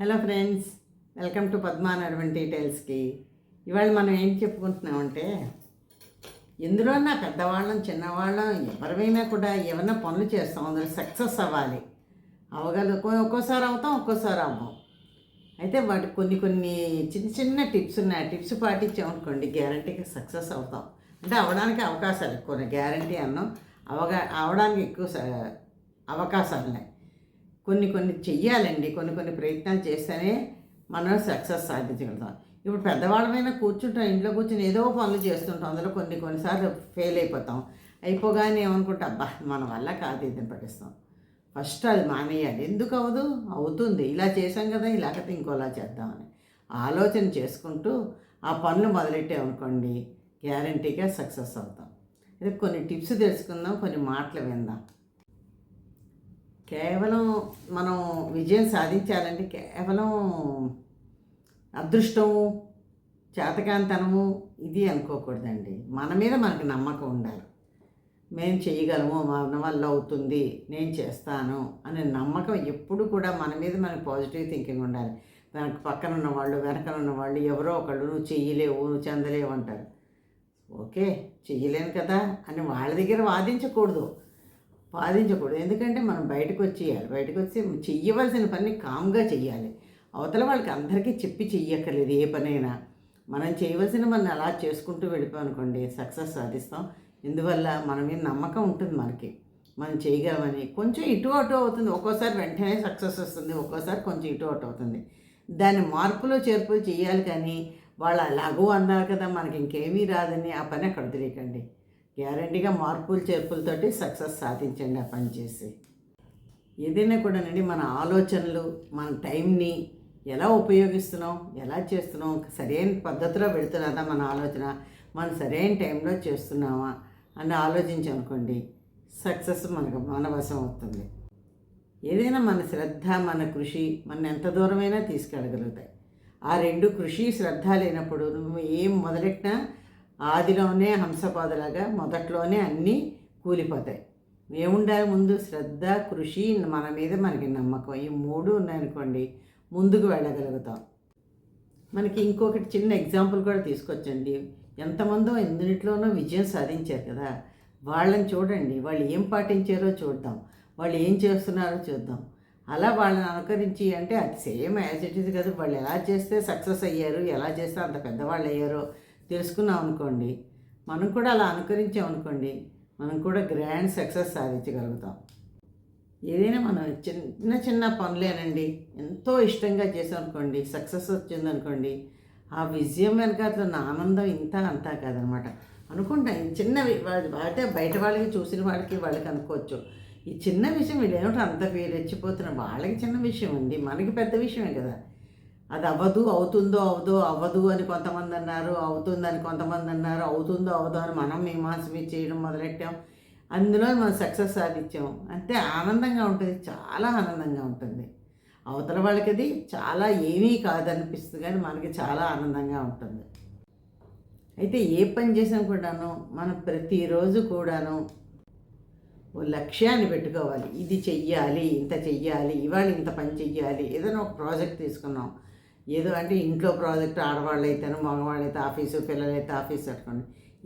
Hello friends welcome to Padma డీటెయిల్స్కి. ఇవాళ మనం ఏం చెప్పుకుంటున్నామంటే ఎందులో నా పెద్దవాళ్ళం చిన్నవాళ్ళం ఎవరివైనా కూడా ఏమైనా పనులు చేస్తాం అందులో సక్సెస్ అవ్వాలి. అవగల ఒక్కోసారి అవుతాం ఒక్కోసారి అవ్వం. అయితే వాటి కొన్ని కొన్ని చిన్న చిన్న టిప్స్ ఉన్నాయి. ఆ టిప్స్ పాటించామనుకోండి గ్యారంటీగా సక్సెస్ అవుతాం. అంటే అవడానికి అవకాశాలు ఎక్కువ గ్యారంటీ అన్నాం అవగా అవడానికి ఎక్కువ అవకాశాలు ఉన్నాయి. కొన్ని కొన్ని చెయ్యాలండి. కొన్ని కొన్ని ప్రయత్నాలు చేస్తేనే మనం సక్సెస్ సాధించగలుగుతాం. ఇప్పుడు పెద్దవాళ్ళమైనా కూర్చుంటాం ఇంట్లో కూర్చొని ఏదో పనులు చేస్తుంటాం. అందులో కొన్ని కొన్నిసార్లు ఫెయిల్ అయిపోతాం. అయిపోగానే ఏమనుకుంటా అబ్బా మన వల్ల కాదు ఇది పట్టిస్తాం. ఫస్ట్ అది మానేయాలి. ఎందుకు అవ్వదు? అవుతుంది. ఇలా చేసాం కదా ఇలాగైతే ఇంకోలా చేద్దామని ఆలోచన చేసుకుంటూ ఆ పనులు మొదలెట్టామనుకోండి గ్యారంటీగా సక్సెస్ అవుతాం. ఇది కొన్ని టిప్స్ తెలుసుకుందాం కొన్ని మాటలు విందాం. కేవలం మనం విజయం సాధించాలంటే కేవలం అదృష్టము చేతకాంతనము ఇది అనుకోకూడదండి. మన మీద మనకు నమ్మకం ఉండాలి. మేము చేయగలము మన వల్ల అవుతుంది నేను చేస్తాను అనే నమ్మకం ఎప్పుడు కూడా మన మీద మనకు పాజిటివ్ థింకింగ్ ఉండాలి. దానికి పక్కన ఉన్న వాళ్ళు వెనకన ఉన్న వాళ్ళు ఎవరో ఒకళ్ళు నువ్వు చెయ్యలేవు నువ్వు చెందలేవు అంటారు. ఓకే చెయ్యలేను కదా అని వాళ్ళ దగ్గర వాదించకూడదు. బాధించకూడదు. ఎందుకంటే మనం బయటకు వచ్చేయాలి. బయటకు వచ్చి చెయ్యవలసిన పని కామ్గా చెయ్యాలి. అవతల వాళ్ళకి అందరికీ చెప్పి చెయ్యక్కర్లేదు ఏ పనైనా. మనం చేయవలసిన మనం అలా చేసుకుంటూ వెళ్ళిపోనుకోండి సక్సెస్ సాధిస్తాం. ఇందువల్ల మన మీద నమ్మకం ఉంటుంది మనకి. మనం చేయగలమని. కొంచెం ఇటు అటు అవుతుంది. ఒక్కోసారి వెంటనే సక్సెస్ వస్తుంది. ఒక్కోసారి కొంచెం ఇటు అటు అవుతుంది. దాన్ని మార్పులో చేర్పులు చేయాలి కానీ వాళ్ళు అలాగూ అన్నారు కదా మనకి ఇంకేమీ రాదని ఆ పని అక్కడ వదిలేయకండి. గ్యారంటీగా మార్పులు చేర్పులతోటి సక్సెస్ సాధించండి ఆ పని చేసి. ఏదైనా కూడానండి మన ఆలోచనలు మన టైంని ఎలా ఉపయోగిస్తున్నాం ఎలా చేస్తున్నాం సరైన పద్ధతిలో పెడుతున్నదా మన ఆలోచన మనం సరైన టైంలో చేస్తున్నామా అని ఆలోచించనుకోండి సక్సెస్ మనకు మన వశం అవుతుంది. ఏదైనా మన శ్రద్ధ మన కృషి మన ఎంత దూరమైనా తీసుకెళ్ళగలుగుతాయి. ఆ రెండు కృషి శ్రద్ధ లేనప్పుడు నువ్వు ఏం మొదలెట్టినా ఆదిలోనే హంసపాదలాగా మొదట్లోనే అన్నీ కూలిపోతాయి. ఏముండాలి ముందు? శ్రద్ధ కృషి మన మీద మనకి నమ్మకం. ఈ మూడు ఉన్నాయనుకోండి ముందుకు వెళ్ళగలుగుతాం. మనకి ఇంకొకటి చిన్న ఎగ్జాంపుల్ కూడా తీసుకొచ్చండి. ఎంతమందో ఎందునిట్లోనో విజయం సాధించారు కదా. వాళ్ళని చూడండి వాళ్ళు ఏం పాటించారో చూద్దాం. వాళ్ళు ఏం చేస్తున్నారో చూద్దాం. అలా వాళ్ళని అనుకరించి అంటే అది సేమ్ యాజ్ ఇట్ ఈస్ కదా. వాళ్ళు ఎలా చేస్తే సక్సెస్ అయ్యారు ఎలా చేస్తే అంత పెద్దవాళ్ళు అయ్యారో తెలుసుకున్నాం అనుకోండి మనం కూడా అలా అనుకరించాం అనుకోండి మనం కూడా గ్రాండ్ సక్సెస్ సాధించగలుగుతాం. ఏదైనా మనం చిన్న చిన్న పనులేనండి ఎంతో ఇష్టంగా చేసాం అనుకోండి సక్సెస్ వచ్చిందనుకోండి ఆ విజయం వెనక ఉన్న ఆనందం ఇంత అంతా కాదనమాట. అనుకుంటా ఈ చిన్నవి అంటే బయట వాళ్ళకి చూసిన వాళ్ళకి వాళ్ళకి అనుకోవచ్చు. ఈ చిన్న విషయం వీళ్ళేమిటో అంత రెచ్చిపోతున్నారు వాళ్ళకి చిన్న విషయం అండి మనకి పెద్ద విషయమే కదా. అది అవ్వదు అవుతుందో అవదో అవ్వదు అని కొంతమంది అన్నారు అవుతుందని కొంతమంది అన్నారు అవుతుందో అవదో అని మనం మీమాంస చేయడం మొదలెట్టాం. అందులో మనం సక్సెస్ సాధించాం. అంటే ఆనందంగా ఉంటుంది చాలా ఆనందంగా ఉంటుంది. అవతల వాళ్ళకి అది చాలా ఏమీ కాదనిపిస్తుంది కానీ మనకి చాలా ఆనందంగా ఉంటుంది. అయితే ఏ పని చేసినా కూడాను మనం ప్రతిరోజు కూడాను ఓ లక్ష్యాన్ని పెట్టుకోవాలి. ఇది చెయ్యాలి ఇంత చెయ్యాలి ఇవాళ ఇంత పని చెయ్యాలి ఏదైనా ఒక ప్రాజెక్ట్ తీసుకున్నాం. ఏదో అంటే ఇంట్లో ప్రాజెక్ట్ ఆడవాళ్ళు అయితేనో మగవాళ్ళు అయితే ఆఫీసు పిల్లలైతే ఆఫీస్ పెట్టుకోండి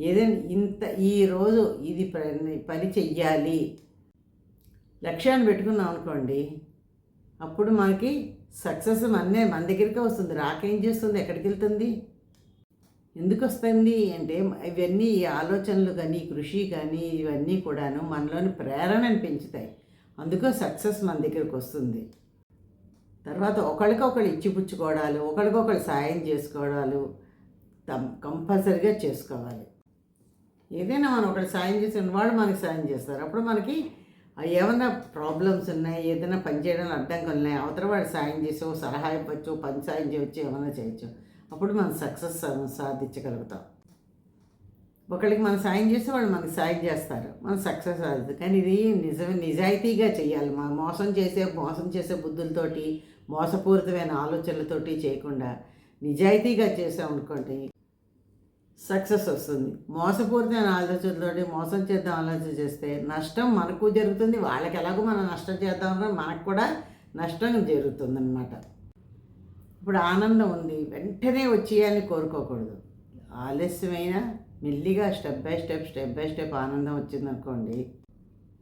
ఏదైనా ఇంత ఈ రోజు ఇది పని పని చెయ్యాలి. లక్ష్యాన్ని పెట్టుకున్నాం అనుకోండి అప్పుడు మనకి సక్సెస్ మన్నే మన దగ్గరికే వస్తుంది. రాకేం చేస్తుంది? ఎక్కడికి వెళ్తుంది? ఎందుకు వస్తుంది అంటే ఇవన్నీ ఈ ఆలోచనలు కానీ కృషి కానీ ఇవన్నీ కూడాను మనలోని ప్రేరణను పెంచుతాయి. అందుకో సక్సెస్ మన దగ్గరికి వస్తుంది. తర్వాత ఒకరికొకరు ఇచ్చిపుచ్చుకోవడాలు ఒకరికొకరు సాయం చేసుకోవడాలు తమ్- కంపల్సరిగా చేసుకోవాలి. ఏదైనా మనం ఒకటి సాయం చేసిన వాళ్ళు మనకి సాయం చేస్తారు. అప్పుడు మనకి ఏమైనా ప్రాబ్లమ్స్ ఉన్నాయి ఏదైనా పని చేయడానికి అడ్డంగా ఉన్నాయి అవతల వాళ్ళు సాయం చేసో సలహా ఇవ్వచ్చు పని సాయం చేయవచ్చు ఏమైనా చేయొచ్చు. అప్పుడు మనం సక్సెస్ సాధించగలుగుతాం. ఒకళ్ళకి మనం సాయం చేస్తే వాళ్ళు మనకి సాయం చేస్తారు. మనం సక్సెస్ అవుతుంది కానీ ఇది నిజ నిజాయితీగా చేయాలి మనం మోసం చేసే మోసం చేసే బుద్ధులతోటి మోసపూరితమైన ఆలోచనలతోటి చేయకుండా నిజాయితీగా చేసామనుకోండి సక్సెస్ వస్తుంది. మోసపూరితమైన ఆలోచనలతోటి మోసం చేద్దాం ఆలోచన చేస్తే నష్టం మనకు జరుగుతుంది. వాళ్ళకి ఎలాగో మనం నష్టం చేద్దామన్నా మనకు కూడా నష్టం జరుగుతుంది ఇప్పుడు ఆనందం ఉంది. వెంటనే వచ్చేయాలని కోరుకోకూడదు. ఆలస్యమైనా మెల్లిగా step by step step by step ఆనందం వచ్చిందనుకోండి.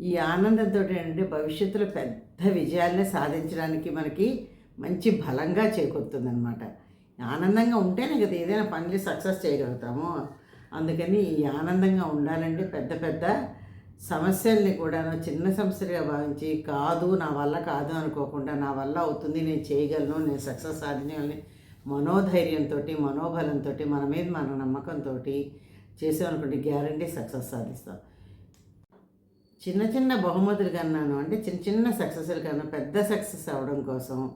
ఈ ఆనందంతో ఏంటంటే భవిష్యత్తులో పెద్ద విజయాలనే సాధించడానికి మనకి మంచి బలంగా చేకూరుతుందనమాట ఆనందంగా ఉంటేనే కదా ఏదైనా పనులు సక్సెస్ చేయగలుగుతాము. అందుకని ఈ ఆనందంగా ఉండాలంటే పెద్ద పెద్ద సమస్యల్ని కూడా చిన్న సమస్యలుగా భావించి కాదు నా వల్ల కాదు అనుకోకుండా నా వల్ల అవుతుంది నేను చేయగలను నేను సక్సెస్ సాధించాలని మనోధైర్యంతో మనోబలంతో మన మీద మన నమ్మకంతో చేసామనుకుంటే గ్యారంటీ సక్సెస్ సాధిస్తాం. చిన్న చిన్న బహుమతులు కన్నాను అంటే చిన్న చిన్న సక్సెస్లు కన్నా పెద్ద సక్సెస్ అవ్వడం కోసం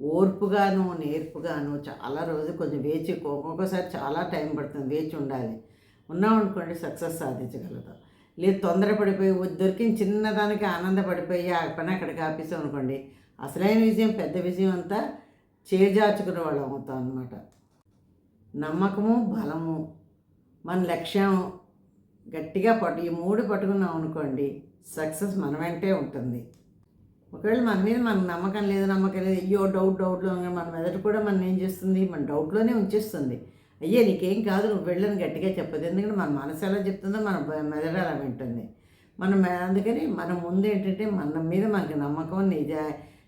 ఓర్పుగాను నేర్పుగాను చాలా రోజు కొంచెం వేచి ఒక్కొక్కసారి చాలా టైం పడుతుంది వేచి ఉండాలి. ఉన్నామనుకోండి సక్సెస్ సాధించగలుగుతాం. లేదు తొందరపడిపోయి దొరికిన చిన్నదానికి ఆనందపడిపోయి ఆ పని అక్కడికి ఆపేసాం అనుకోండి అసలైన విజయం పెద్ద విజయం అంతా చేజార్చుకునే వాళ్ళం అవుతాం అనమాట నమ్మకము బలము మన లక్ష్యం గట్టిగా పట్టు ఈ మూడు పట్టుకున్నాం అనుకోండి సక్సెస్ మన వెంటే ఉంటుంది. ఒకవేళ మన మీద మనకు నమ్మకం లేదు నమ్మకం లేదు అయ్యో డౌట్ డౌట్లో మన మెదడు కూడా మనం ఏం చేస్తుంది? మన డౌట్లోనే ఉంచేస్తుంది. అయ్యే నీకేం కాదు నువ్వు వెళ్ళని గట్టిగా చెప్పదు. ఎందుకంటే మన మనసు ఎలా చెప్తుందో మన మెదడు అలా వింటుంది. మనం అందుకని మన ముందు ఏంటంటే మన మీద మనకి నమ్మకం నిజా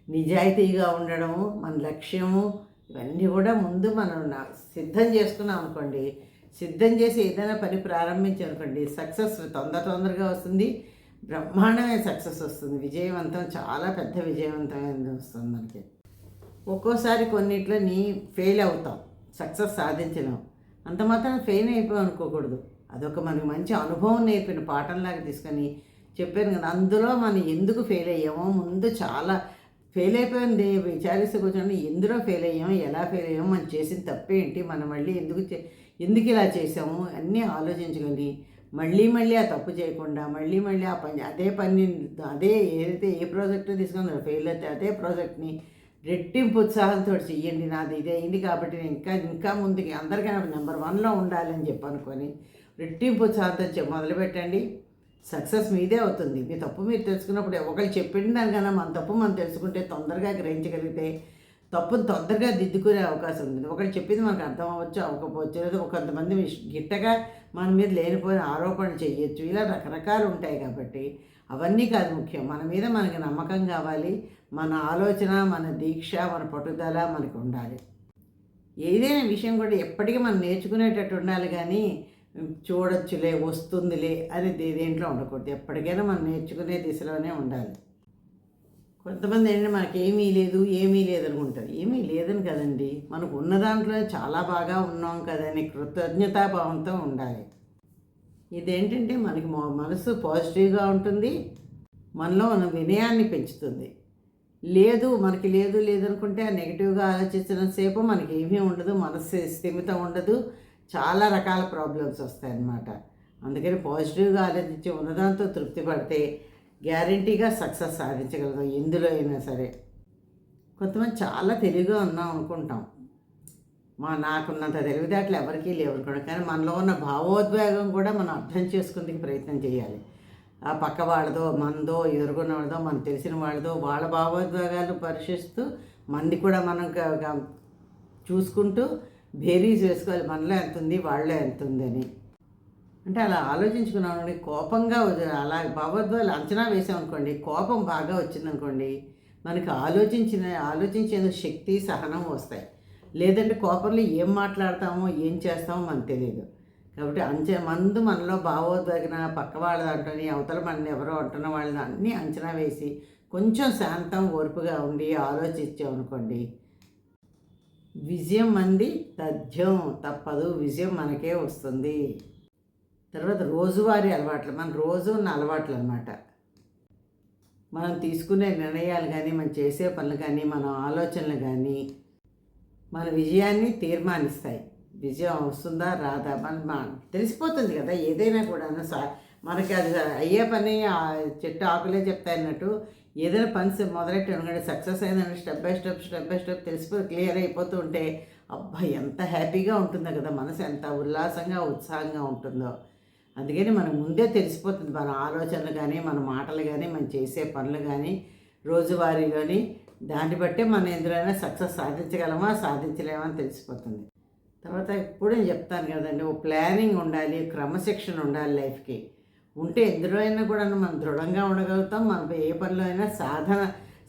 నిజాయితీగా ఉండడము మన లక్ష్యము ఇవన్నీ కూడా ముందు మనం సిద్ధం చేసుకున్నాం అనుకోండి సిద్ధం చేసి ఏదైనా పని ప్రారంభించనుకోండి. సక్సెస్ తొందర తొందరగా వస్తుంది. బ్రహ్మాండమైన సక్సెస్ వస్తుంది. విజయవంతం చాలా పెద్ద విజయవంతమైన వస్తుంది మనకి. ఒక్కోసారి కొన్నిట్లో నీ ఫెయిల్ అవుతాం సక్సెస్ సాధించలేం అంత మాత్రం ఫెయిల్ అయిపోయి అనుకోకూడదు. అదొక మనకి మంచి అనుభవం నేర్పిన పాఠంలాగా తీసుకొని చెప్పాను కదా. అందులో మనం ఎందుకు ఫెయిల్ అయ్యామో ముందు చాలా ఫెయిల్ అయిపోయింది. విచారిస్తే కూర్చొని ఎందులో ఫెయిల్ అయ్యాము ఎలా ఫెయిల్ అయ్యాము మనం చేసిన తప్పేంటి? మనం మళ్ళీ ఎందుకు చే- ఎందుకు ఇలా చేసాము అన్నీ ఆలోచించుకొని మళ్ళీ మళ్ళీ ఆ తప్పు చేయకుండా మళ్ళీ మళ్ళీ ఆ పని అదే పని అదే ఏదైతే ఏ ప్రాజెక్ట్ తీసుకుందో ఫెయిల్ అయితే అదే ప్రాజెక్ట్ని రెట్టింపు ఉత్సాహంతో చెయ్యండి నాది ఇదే అయింది కాబట్టి నేను ఇంకా ఇంకా ముందుకి అందరికైనా నెంబర్ వన్లో ఉండాలి అని చెప్పి అనుకొని రెట్టింపు ఉత్సాహంతో చె- మొదలుపెట్టండి. సక్సెస్ మీదే అవుతుంది. మీ తప్పు మీరు తెలుసుకున్నప్పుడు ఒకరు చెప్పిన దానికన్నా మన తప్పు మనం తెలుసుకుంటే తొందరగా గ్రహించగలిగితే తప్పును తొందరగా దిద్దుకునే అవకాశం ఉంటుంది. ఒకటి చెప్పింది మనకు అర్థం అవ్వచ్చు అవ్వకపోవచ్చు. లేదా కొంతమంది గిట్టగా మన మీద లేనిపోయిన ఆరోపణలు చేయొచ్చు. ఇలా రకరకాలు ఉంటాయి కాబట్టి అవన్నీ కాదు ముఖ్యం. మన మీద మనకి నమ్మకం కావాలి. మన ఆలోచన మన దీక్ష మన పట్టుదల మనకు ఉండాలి. ఏదైనా విషయం కూడా ఎప్పటికీ మనం నేర్చుకునేటట్టు ఉండాలి కానీ చూడొచ్చులే వస్తుందిలే అనేది దేంట్లో ఉండకూడదు. ఎప్పటికైనా మనం నేర్చుకునే దిశలోనే ఉండాలి. కొంతమంది ఏంటంటే మనకి ఏమీ లేదు ఏమీ లేదు అనుకుంటారు. ఏమీ లేదని కదండి. మనకు ఉన్న దాంట్లో చాలా బాగా ఉన్నాం కదని కృతజ్ఞతాభావంతో ఉండాలి. ఇదేంటంటే మనకి మనసు పాజిటివ్గా ఉంటుంది మనలో మన వినయాన్ని పెంచుతుంది. లేదు మనకి లేదు లేదు అనుకుంటే ఆ నెగిటివ్గా ఆలోచించినంతసేపు మనకి ఏమీ ఉండదు మనసు స్థిమితం ఉండదు చాలా రకాల ప్రాబ్లమ్స్ వస్తాయి అన్నమాట అందుకని పాజిటివ్గా ఆలోచించి ఉన్నదాంతో తృప్తి పడితే గ్యారంటీగా సక్సెస్ సాధించగలుగుతాం. ఎందులో అయినా సరే. కొంతమంది చాలా తెలివిగా ఉన్నాం అనుకుంటాం. మా నాకున్నంత తెలివితేటలు ఎవరికీ లేవు కూడా కానీ మనలో ఉన్న భావోద్వేగం కూడా మనం అర్థం చేసుకుందుకు ప్రయత్నం చేయాలి. ఆ పక్క వాళ్ళదో మనదో ఎదుర్కొన్న వాళ్ళదో మనకు తెలిసిన వాళ్ళదో వాళ్ళ భావోద్వేగాలు పరీక్షిస్తూ మంది కూడా మనం చూసుకుంటూ బేరీస్ వేసుకోవాలి. మనలో ఎంత ఉంది వాళ్ళలో ఎంత ఉందని. అంటే అలా ఆలోచించుకున్నామండి కోపంగా వదిలే- అలా భావోద్వాలు అంచనా వేసామనుకోండి కోపం బాగా వచ్చిందనుకోండి మనకి ఆలోచించిన ఆలోచించేందుకు శక్తి సహనం వస్తాయి. లేదంటే కోపంలో ఏం మాట్లాడతామో ఏం చేస్తామో మనకు తెలియదు. కాబట్టి అంచే మందు మనలో భావోద్వేగన పక్క వాళ్ళ దాంట్లోని అవతల మన ఎవరో అంటున్న వాళ్ళని అన్నీ అంచనా వేసి కొంచెం శాంతం ఓర్పుగా ఉండి ఆలోచించామనుకోండి విజయం మంది తథ్యం తప్పదు. విజయం మనకే వస్తుంది. తర్వాత రోజువారీ అలవాట్లు మన రోజు ఉన్న అలవాట్లు అనమాట మనం తీసుకునే నిర్ణయాలు కానీ మనం చేసే పనులు కానీ మన ఆలోచనలు కానీ మన విజయాన్ని తీర్మానిస్తాయి. విజయం వస్తుందా రాదా? మన తెలిసిపోతుంది కదా ఏదైనా కూడా సా మనకి అది అయ్యే పని ఆ చెట్టు ఆకులే చెప్తాయన్నట్టు ఏదైనా పని స- మొదలెట్టి సక్సెస్ అయిందంటే step by step step by step తెలిసిపోయి clear అయిపోతూ ఉంటే అబ్బా ఎంత హ్యాపీగా ఉంటుందో కదా మనసు ఎంత ఉల్లాసంగా ఉత్సాహంగా ఉంటుందో. అందుకని మనకు ముందే తెలిసిపోతుంది. మన ఆలోచనలు కానీ మన మాటలు కానీ మనం చేసే పనులు కానీ రోజువారీలోని దాన్ని బట్టే మనం ఎందులోనే సక్సెస్ సాధించగలమా సాధించలేమా అని తెలిసిపోతుంది. తర్వాత ఇప్పుడు నేను చెప్తాను కదండి ఓ ప్లానింగ్ ఉండాలి క్రమశిక్షణ ఉండాలి లైఫ్కి. ఉంటే ఎందులో అయినా కూడా మనం దృఢంగా ఉండగలుగుతాం మనం ఏ పనిలో అయినా సాధన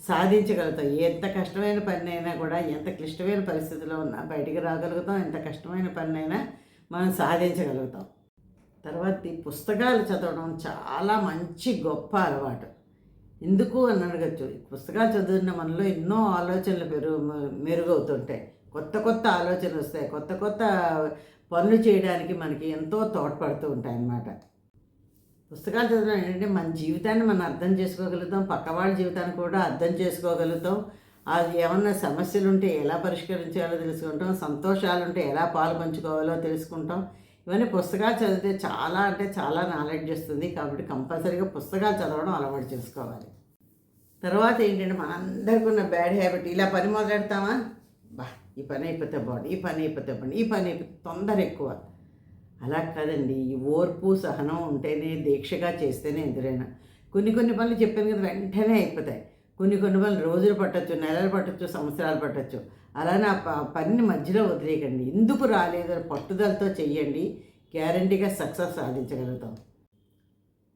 సాధించగలుగుతాం. ఎంత కష్టమైన పని అయినా కూడా ఎంత క్లిష్టమైన పరిస్థితిలో ఉన్నా బయటికి రాగలుగుతాం ఎంత కష్టమైన పని అయినా మనం సాధించగలుగుతాం. తర్వాత ఈ పుస్తకాలు చదవడం చాలా మంచి గొప్ప అలవాటు. ఎందుకు అని అడగచ్చు. పుస్తకాలు చదివిన మనలో ఎన్నో ఆలోచనలు పెరుగు మెరుగవుతుంటాయి. కొత్త కొత్త ఆలోచనలు వస్తాయి. కొత్త కొత్త పనులు చేయడానికి మనకి ఎంతో తోడ్పడుతూ ఉంటాయి అన్నమాట పుస్తకాలు చదవడం ఏంటంటే మన జీవితాన్ని మనం అర్థం చేసుకోగలుగుతాం. పక్కవాళ్ళ జీవితాన్ని కూడా అర్థం చేసుకోగలుగుతాం. అది ఏమన్నా సమస్యలు ఉంటే ఎలా పరిష్కరించాలో తెలుసుకుంటాం. సంతోషాలు ఉంటే ఎలా పాలు పంచుకోవాలో తెలుసుకుంటాం. ఇవన్నీ పుస్తకాలు చదివితే చాలా అంటే చాలా నాలెడ్జ్ వస్తుంది కాబట్టి కంపల్సరీగా పుస్తకాలు చదవడం అలవాటు చేసుకోవాలి. తర్వాత ఏంటంటే మనందరికీ ఉన్న బ్యాడ్ హ్యాబిట్ ఇలా పని మొదలెడతామా? బా ఈ పని అయిపోతే బాగుంది ఈ పని అయిపోతే బాగుంది ఈ పని అయిపోతే తొందర ఎక్కువ. అలా కాదండి ఈ ఓర్పు సహనం ఉంటేనే దీక్షగా చేస్తేనే ఎదురైనా. కొన్ని కొన్ని పనులు చెప్పాను కదా వెంటనే అయిపోతాయి. కొన్ని కొన్ని పనులు రోజులు పట్టచ్చు నెలలు పట్టచ్చు సంవత్సరాలు పట్టచ్చు. అలానే ఆ ప- పనిని మధ్యలో వదిలేయకండి. ఎందుకు రాలేదు అని పట్టుదలతో చెయ్యండి. గ్యారంటీగా సక్సెస్ సాధించగలుగుతాం.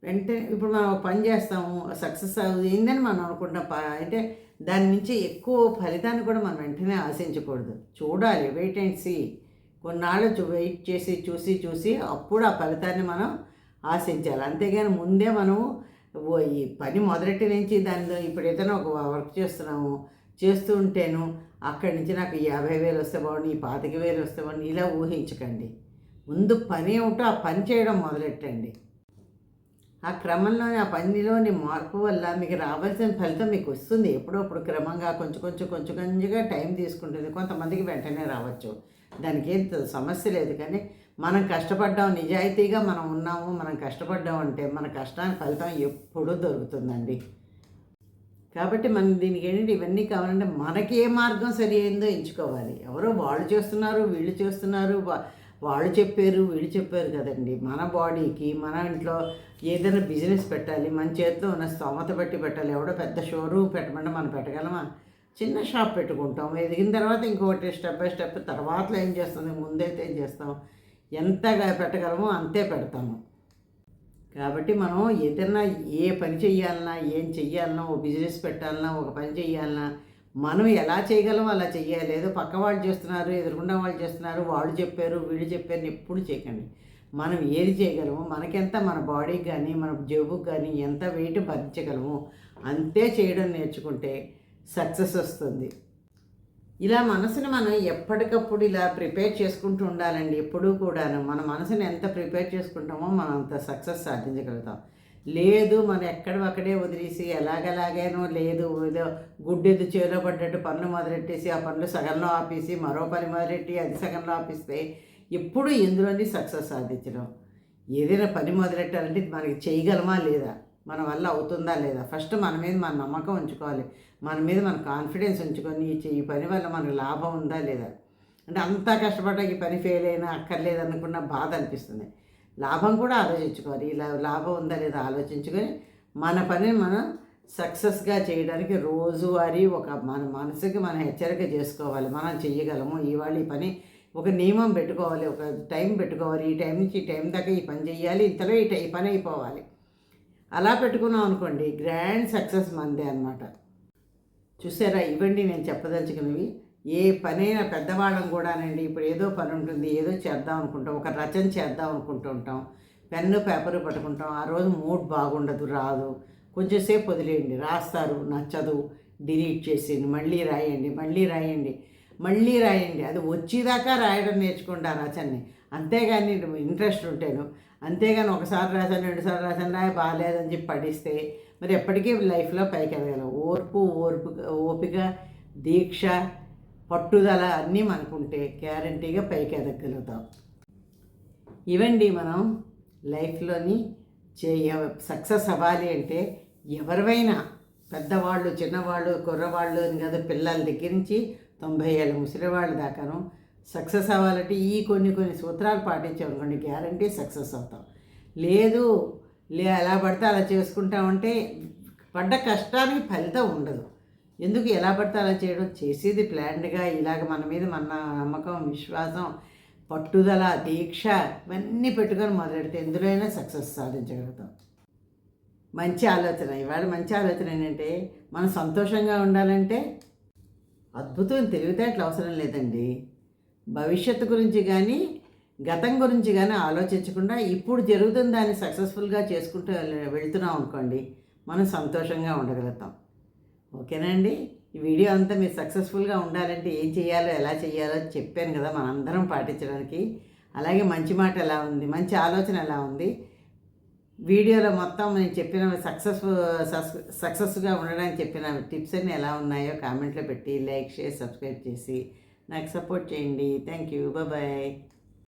వెంటనే ఇప్పుడు మనం పని చేస్తాము సక్సెస్ అయిందని మనం అనుకుంటాం ప- అంటే దాని నుంచి ఎక్కువ ఫలితాన్ని కూడా మనం వెంటనే ఆశించకూడదు. చూడాలి వెయిట్ అండ్ సీ. కొన్నాళ్ళు చూ వెయిట్ చేసి చూసి చూసి అప్పుడు ఆ ఫలితాన్ని మనం ఆశించాలి. అంతేగాని ముందే మనం ఈ పని మొదటి నుంచి దానిలో ఇప్పుడు ఏదైనా ఒక వర్క్ చేస్తున్నాము చేస్తూ ఉంటేను అక్కడి నుంచి నాకు యాభై వేలు వస్తే బాగుండి ఈ పాతిక వేలు వస్తే బాగుండి ఇలా ఊహించకండి. ముందు పని ఏమిటో ఆ పని చేయడం మొదలెట్టండి. ఆ క్రమంలోని ఆ పనిలోని మార్పు వల్ల మీకు రావాల్సిన ఫలితం మీకు వస్తుంది. ఎప్పుడప్పుడు క్రమంగా కొంచెం కొంచెం కొంచెం కొంచెంగా టైం తీసుకుంటుంది. కొంతమందికి వెంటనే రావచ్చు. దానికి ఏం సమస్య లేదు. కానీ మనం కష్టపడ్డాం నిజాయితీగా మనం ఉన్నాము మనం కష్టపడ్డాం అంటే మన కష్టానికి ఫలితం ఎప్పుడూ దొరుకుతుందండి. కాబట్టి మనం దీనికి ఏంటంటే ఇవన్నీ కావాలంటే మనకి ఏ మార్గం సరి అయిందో ఎంచుకోవాలి. ఎవరో వాళ్ళు చేస్తున్నారు వీళ్ళు చేస్తున్నారు వాళ్ళు చెప్పారు వీళ్ళు చెప్పారు కదండి. మన బాడీకి మన ఇంట్లో ఏదైనా బిజినెస్ పెట్టాలి మన చేతిలో ఉన్న స్తోమత బట్టి పెట్టాలి ఎవడో పెద్ద షోరూమ్ పెట్టమంటే మనం పెట్టగలమా? చిన్న షాప్ పెట్టుకుంటాం. ఎదిగిన తర్వాత ఇంకొకటి స్టెప్ బై స్టెప్ తర్వాత ఏం చేస్తుంది ముందైతే ఏం చేస్తాం? ఎంతగా పెట్టగలమో అంతే పెడతాము. కాబట్టి మనం ఏదైనా ఏ పని చేయాలన్నా ఏం చెయ్యాలన్నా ఓ బిజినెస్ పెట్టాలన్నా ఒక పని చేయాలన్నా మనం ఎలా చేయగలం అలా చెయ్యాలి. ఏదో పక్క వాళ్ళు చేస్తున్నారు ఎదురుకుండా వాళ్ళు చేస్తున్నారు వాళ్ళు చెప్పారు వీళ్ళు చెప్పారు ఎప్పుడు చేయకండి. మనం ఏది చేయగలము మనకెంత మన బాడీకి కానీ మన జేబుకి కానీ ఎంత వెయిట్ భరించగలము అంతే చేయడం నేర్చుకుంటే సక్సెస్ వస్తుంది. ఇలా మనసుని మనం ఎప్పటికప్పుడు ఇలా ప్రిపేర్ చేసుకుంటూ ఉండాలండి. ఎప్పుడూ కూడాను మన మనసుని ఎంత ప్రిపేర్ చేసుకుంటామో మనం అంత సక్సెస్ సాధించగలుగుతాం. లేదు మనం ఎక్కడ అక్కడే వదిలేసి ఎలాగలాగేనో లేదు ఏదో గుడ్డెదు చేలో పడ్డట్టు పనులు మొదలెట్టేసి ఆ పనులు సగంలో ఆపేసి మరో పని మొదలెట్టి అది సగంలో ఆపిస్తే ఎప్పుడు ఎందులోని సక్సెస్ సాధించడం. ఏదైనా పని మొదలెట్టాలంటే మనకి చేయగలమా లేదా? మన వల్ల అవుతుందా లేదా? ఫస్ట్ మన మీద మన నమ్మకం ఉంచుకోవాలి. మన మీద మన కాన్ఫిడెన్స్ ఉంచుకొని ఈ పని వల్ల మనకు లాభం ఉందా లేదా? అంటే అంతా కష్టపడ్డా ఈ పని ఫెయిల్ అయినా అక్కర్లేదు అనుకున్న బాధ అనిపిస్తుంది. లాభం కూడా ఆలోచించుకోవాలి. ఇలా లాభం ఉందా లేదా ఆలోచించుకొని మన పనిని మనం సక్సెస్గా చేయడానికి రోజువారీ ఒక మన మనసుకి మనం హెచ్చరిక చేసుకోవాలి. మనం చేయగలము ఇవాళ ఈ పని ఒక నియమం పెట్టుకోవాలి. ఒక టైం పెట్టుకోవాలి. ఈ టైం నుంచి ఈ టైం దాకా ఈ పని చేయాలి ఇంతలో ఈ టై- ఈ పని అయిపోవాలి. అలా పెట్టుకున్నాం అనుకోండి గ్రాండ్ సక్సెస్ మందే అనమాట చూసారా? ఇవ్వండి నేను చెప్పదలుచుకున్నవి. ఏ పనైనా పెద్దవాళ్ళం కూడానండి ఇప్పుడు ఏదో పని ఉంటుంది ఏదో చేద్దాం అనుకుంటాం ఒక రచన చేద్దాం అనుకుంటూ ఉంటాం పెన్ను పేపర్ పట్టుకుంటాం ఆ రోజు మూడ్ బాగుండదు రాదు. కొంచెంసేపు వదిలేయండి రాస్తారు నచ్చదు డిలీట్ చేసేయండి మళ్ళీ రాయండి మళ్ళీ రాయండి మళ్ళీ రాయండి. అది వచ్చేదాకా రాయడం నేర్చుకోండి ఆ రచనని. అంతేగాని ఇంట్రెస్ట్ ఉంటేను. అంతేగాని ఒకసారి రాశాను రెండుసార్లు రాశాను రా బాగాలేదని చెప్పి పడిస్తే మరి ఎప్పటికీ లైఫ్లో పైకి ఎదగలం. ఓర్పు ఓర్పు ఓపిక దీక్ష పట్టుదల అన్నీ మనకుంటే గ్యారంటీగా పైకి ఎదగలుగుతాం. ఇవండి మనం లైఫ్లోని చేయ సక్సెస్ అవ్వాలి అంటే ఎవరివైనా పెద్దవాళ్ళు చిన్నవాళ్ళు కుర్రవాళ్ళు అని కదా పిల్లల దగ్గర నుంచి తొంభై ఏళ్ళ ముసలివాళ్ళ దాకాను సక్సెస్ అవ్వాలంటే ఈ కొన్ని కొన్ని సూత్రాలు పాటించామనుకోండి గ్యారంటీ సక్సెస్ అవుతాం. లేదు లే ఎలా పడితే అలా చేసుకుంటామంటే పడ్డ కష్టానికి ఫలితం ఉండదు. ఎందుకు ఎలా పడితే అలా చేయడం? చేసేది ప్లాన్డ్గా ఇలాగ మన మీద మన నమ్మకం విశ్వాసం పట్టుదల దీక్ష ఇవన్నీ పెట్టుకొని మొదలెడితే ఎందులోనైనా సక్సెస్ సాధించగలుగుతాం. మంచి ఆలోచన. ఇవాళ మంచి ఆలోచన ఏంటంటే మనం సంతోషంగా ఉండాలంటే అద్భుతం తెలివితేటలు అవసరం లేదండి. భవిష్యత్తు గురించి కానీ గతం గురించి కానీ ఆలోచించకుండా ఇప్పుడు జరుగుతున్న దాన్ని సక్సెస్ఫుల్గా చేసుకుంటూ వెళ్తున్నాం అనుకోండి మనం సంతోషంగా ఉండగలుగుతాం. ఓకేనా అండి? ఈ వీడియో అంతా మీరు సక్సెస్ఫుల్గా ఉండాలంటే ఏం చేయాలో ఎలా చేయాలో చెప్పాను కదా మనందరం పాటించడానికి. అలాగే మంచి మాట ఎలా ఉంది మంచి ఆలోచన ఎలా ఉంది వీడియోలో మొత్తం నేను చెప్పిన సక్సెస్ సక్సెస్గా ఉండడానికి చెప్పిన టిప్స్ అన్నీ ఎలా ఉన్నాయో కామెంట్లో పెట్టి లైక్ షేర్ సబ్స్క్రైబ్ చేసి నాకు సపోర్ట్ చేయండి థ్యాంక్ యూ బాయ్